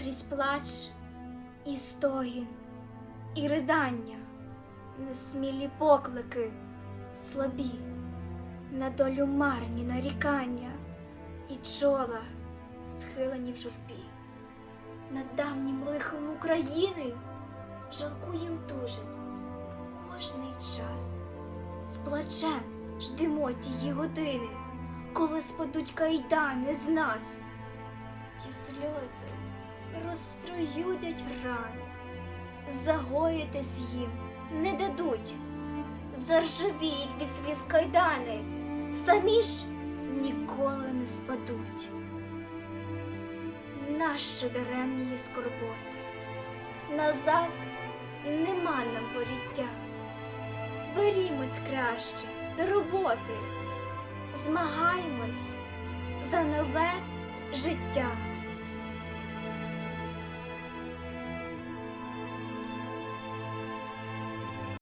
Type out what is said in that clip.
крізь плач і стогін, і ридання, несмілі поклики, слабі, на долю марні нарікання, і чола схилені в журбі. Над давнім лихом України жалкуєм дуже кожний час. З плачем ждемо тії години, коли спадуть кайдани з нас. Ті сльози розстроюдять рани, загоїтись їм не дадуть, заржавіють від сліз кайдани, самі ж ніколи не спадуть. Нащо даремні скорботи? Назад нема нам поріття. Берімось краще до роботи, змагаємось за нове життя.